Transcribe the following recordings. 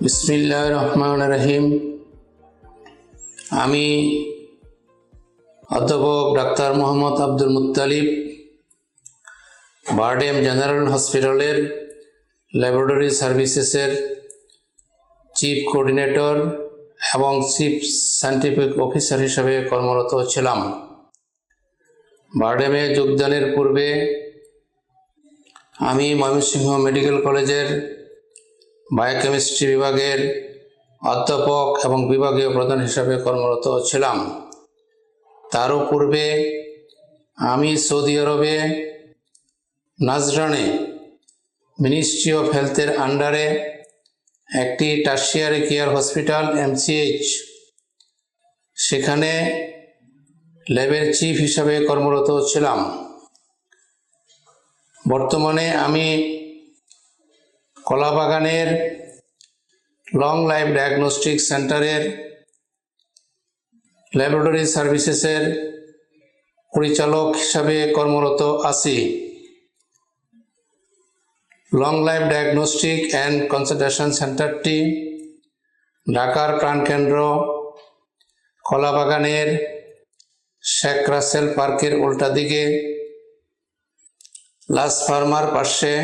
বিসমিল্লাহ রহমান রহিম আমি অধ্যাপক ডাক্তার মোহাম্মদ আব্দুল মুত্তালিব বারডেম জেনারেল হসপিটালের ল্যাবরেটরি সার্ভিসেসের চিফ কোঅর্ডিনেটর এবং চিফ সায়েন্টিফিক অফিসার হিসাবে কর্মরত ছিলাম। বারডেমে যোগদানের পূর্বে আমি ময়মনসিংহ মেডিকেল কলেজের বায়োকেমিস্ট্রি বিভাগের অধ্যাপক এবং বিভাগীয় প্রধান হিসাবে কর্মরত ছিলাম। তারও পূর্বে আমি সৌদি আরবে নাজরানে মিনিস্ট্রি অফ হেলথের আন্ডারে একটি টার্সিয়ারি কেয়ার হসপিটাল এমসিএইচ সেখানে ল্যাবের চিফ হিসাবে কর্মরত ছিলাম। বর্তমানে আমি কলাবাগানের লং লাইফ ডায়াগনস্টিক সেন্টারের ল্যাবরেটরি সার্ভিসেসের পরিচালক হিসাবে কর্মরত আছি। Long life diagnostic and consultation সেন্টারটি ঢাকার প্রাণকেন্দ্র কলাবাগানের শেখ রাসেল পার্কের উল্টা দিকে, লাস ফার্মার পাশে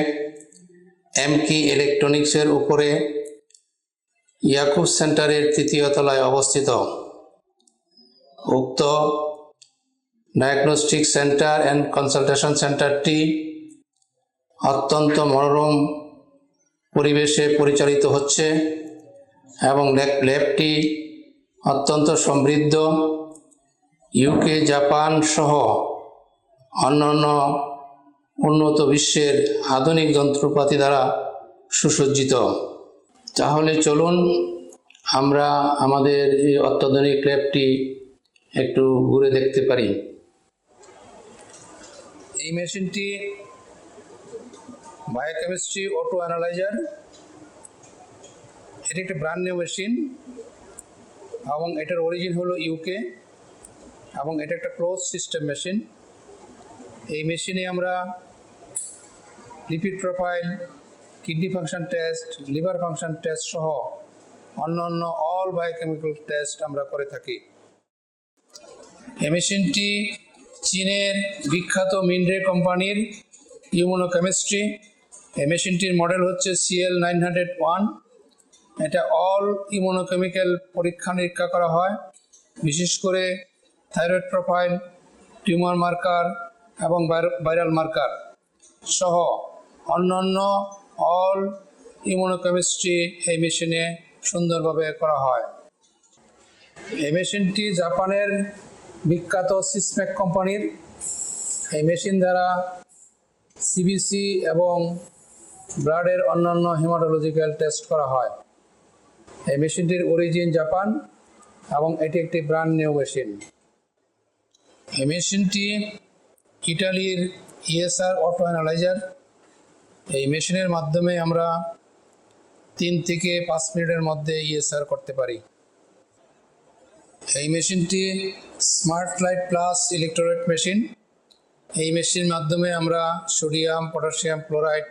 এমকি ইলেকট্রনিক্সের উপরে ইয়াকুব সেন্টারের তৃতীয় তলায় অবস্থিত। উক্ত ডায়াগনস্টিক সেন্টার অ্যান্ড কনসালটেশন সেন্টারটি অত্যন্ত মনোরম পরিবেশে পরিচালিত হচ্ছে এবং ল্যাব- ল্যাবটি অত্যন্ত সমৃদ্ধ। ইউকে জাপান সহ অন্যান্য উন্নত বিশ্বের আধুনিক যন্ত্রপাতি দ্বারা সুসজ্জিত। তাহলে চলুন আমরা আমাদের এই অত্যাধুনিক ল্যাবটি একটু ঘুরে দেখতে পারি। এই মেশিনটি বায়োকেমিস্ট্রি অটো অ্যানালাইজার এটি একটি ব্র্যান্ড নিউ মেশিন এবং এটার অরিজিন হলো ইউকে এবং এটা একটা ক্লোজ সিস্টেম মেশিন এই মেশিনে আমরা lipid profile kidney function test liver function test সহ অন্য অন্য অল বায়োকেমিক্যাল টেস্ট আমরা করে থাকি। এই মেশিনটি চীনের বিখ্যাত মিনরে কোম্পানির ইউমোনোকেমিস্ট্রি এই মেশিনটির মডেল হচ্ছে সিএল নাইন হান্ড্রেড ওয়ান এটা অল ইমোনোকেমিক্যাল পরীক্ষা নিরীক্ষা করা হয়। বিশেষ করে থাইরয়েড প্রোফাইল টিউমার মার্কার এবং ভাইরাল মার্কার সহ অন্যান্য অল ইমোনোকেমিস্ট্রি এই মেশিনে সুন্দরভাবে করা হয়। এই মেশিনটি জাপানের বিখ্যাত সিসমেক কোম্পানির। এই মেশিন দ্বারা সিবিসি এবং ব্লাডের অন্যান্য হিমাটোলজিক্যাল টেস্ট করা হয়। এই মেশিনটির অরিজিন জাপান এবং এটি একটি ব্র্যান্ড নিউ মেশিন। এই মেশিনটি ইটালির ইএসআর অটো অ্যানালাইজার এই মেশিনের মাধ্যমে আমরা তিন থেকে পাঁচ মিনিটের মধ্যে ইএসআর করতে পারি। এই মেশিনটি smart light plus electrolyte machine. এই মেশিনের মাধ্যমে আমরা সোডিয়াম, পটাশিয়াম, ক্লোরাইড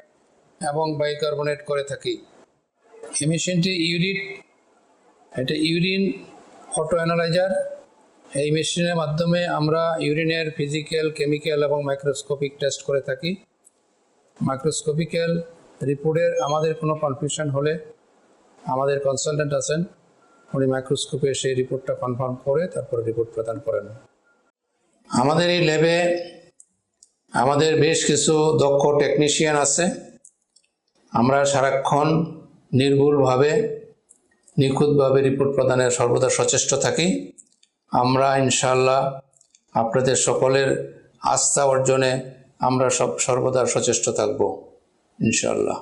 এবং বাইকার্বনেট করে থাকি। এই মেশিনটি ইউরিট এটা ইউরিন অটো অ্যানালাইজার এই মেশিনের মাধ্যমে আমরা ইউরিনের, ফিজিক্যাল, কেমিক্যাল এবং মাইক্রোস্কোপিক টেস্ট করে থাকি। মাইক্রোস্কোপিক্যাল রিপোর্টের আমাদের কোনো কনফিউশন হলে আমাদের কনসালটেন্ট আছেন, উনি মাইক্রোস্কোপে সেই রিপোর্টটা কনফার্ম করে তারপরে রিপোর্ট প্রদান করেন। আমাদের এই ল্যাবে আমাদের বেশ কিছু দক্ষ টেকনিশিয়ান আছে। আমরা সারাক্ষণ নির্ভুলভাবে, নিখুঁতভাবে রিপোর্ট প্রদানের সর্বদা সচেষ্ট থাকি। আমরা ইনশাল্লাহ আপনাদের সকলের আস্থা অর্জনে আমরা সব সর্বদা সচেষ্ট থাকব ইনশাল্লাহ